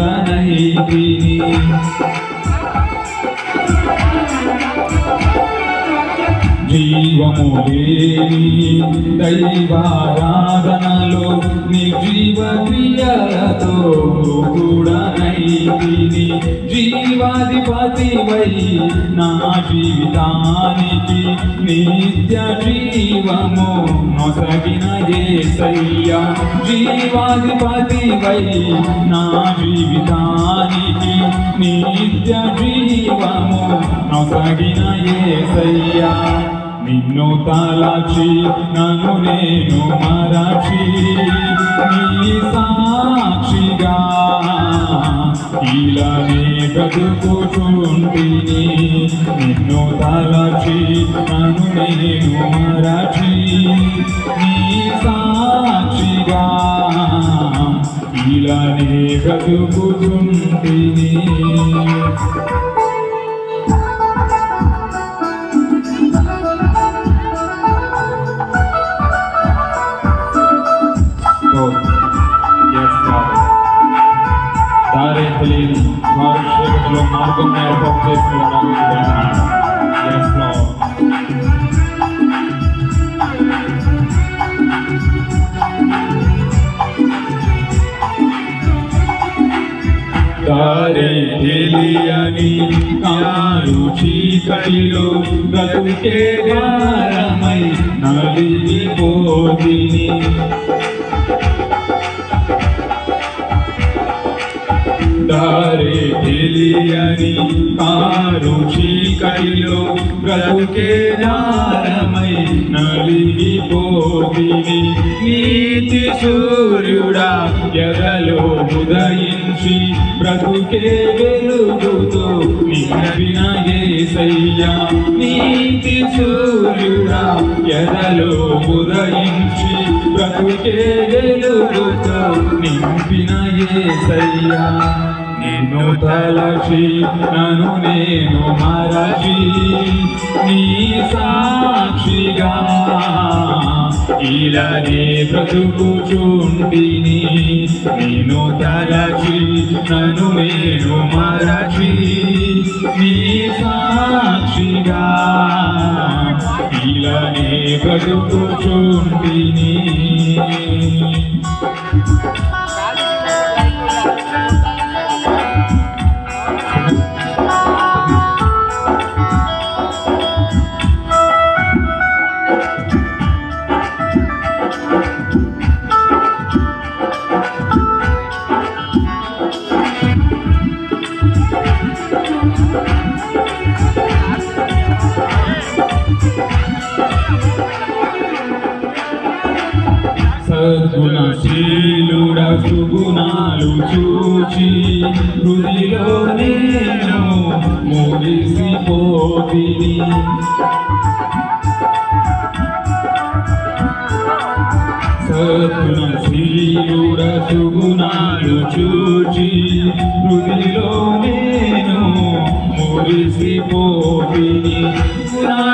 మృతుడనైతిని జీవము లేని దైవారాధనలో నిర్జీవ క్రియలతో మృతుడనైతిని జీవాధిపతివై నా జీవితానికి నిత్య జీవము నొసగిన ఏసయ్య. జీవాధిపతివై నా జీవితానికి నిత్య జీవము నొసగిన ఏసయ్యా. నిన్ను తలచి నన్ను నేను మరచి నీ సాక్షిగా ఇలానే బ్రతుకుచుంటిని నిన్ను తలచి నన్ను నేను మరచి నీ సాక్షిగా ఇలానే బ్రతుకుచుంటిని వారే తెలియని కారు చీకటిలో బ్రతుకే భారమై నలిగిపోతిని. దారి తెలియని కారు చీకటిలో బ్రతుకే దారమై నలిగిపోతిని. నీతి సూర్యుడా ఎగలో ఉదయించి బ్రతుకే వెలుగుతో నిన్నవిన ఏసయ్యా నీతి సూర్యుడా ఎదలో ఉదయించి బ్రతుకే వెలుగుతో నింపిన ఏసయ్యా. నిన్ను తలచి నన్ను నేను మరచి నీ సాక్షిగా ఇలానే బ్రతుకుచుంటిని. నేను తలచి నన్ను నేను మరచి నీ సాక్షిగా. ఇలానే బ్రతుకుచుంటిని. సద్గుణశీలుడ సుగుణాలు చూచి హృదిలో నేను మురిసిపోతిని సద్గుణశీలుడ సుగుణాలు చూచి హృదిలో నేను మురిసిపోతిని గుణాలు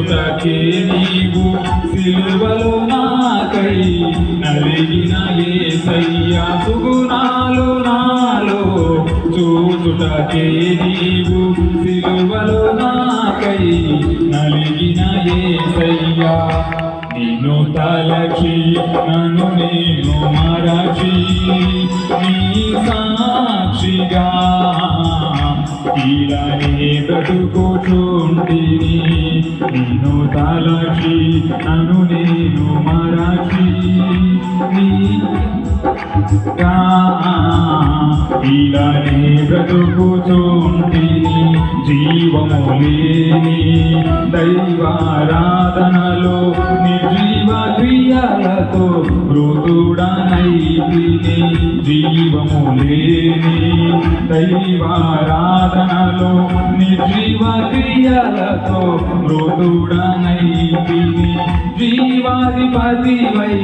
చూచుటకే నీవు సిలువలో నాకై నలిగిన ఏసయ్యా సుగుణాలు నాలో చూచుటకే నీవు సిలువలో నాకై నలిగిన ఏసయ్యా. నిన్ను తలచి నన్ను నేను మరచి నీ సాక్షిగా ఇలానే బ్రతుకుచుంటిని నిన్ను తలచి నన్ను నేను మరచి నీ ఇలానే బ్రతుకుచుంటిని జీవము లేని దైవారాధనలో నిర్జీవ క్రియలతో మృతుడనైతిని జీవము లేని దైవారాధనలో నిర్జీవ క్రియలతో మృతుడనైతిని జీవాధిపతివై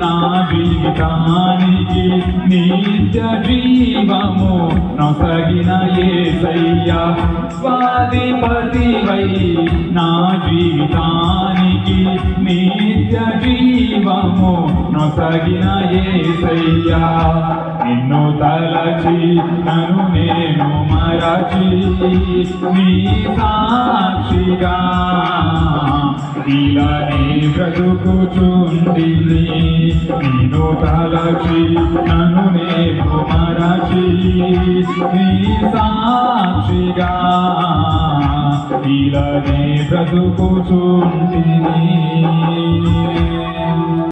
నా జీవితానికి నిత్య జీవ జీవము నొసగిన ఏసయ్యా. స్వాధిపతివై నా జీవితానికి నిత్య జీవము నొసగిన ఏసయ్యా. నిన్ను తలచి నన్ను నేను మరచి నీ సాక్షిగా. ఇలానే బ్రతుకుచుండిని నేను తలచి నన్ను నేను మరచి నీ సాక్షిగా ఇలా నీ బ్రతుకుచుండిని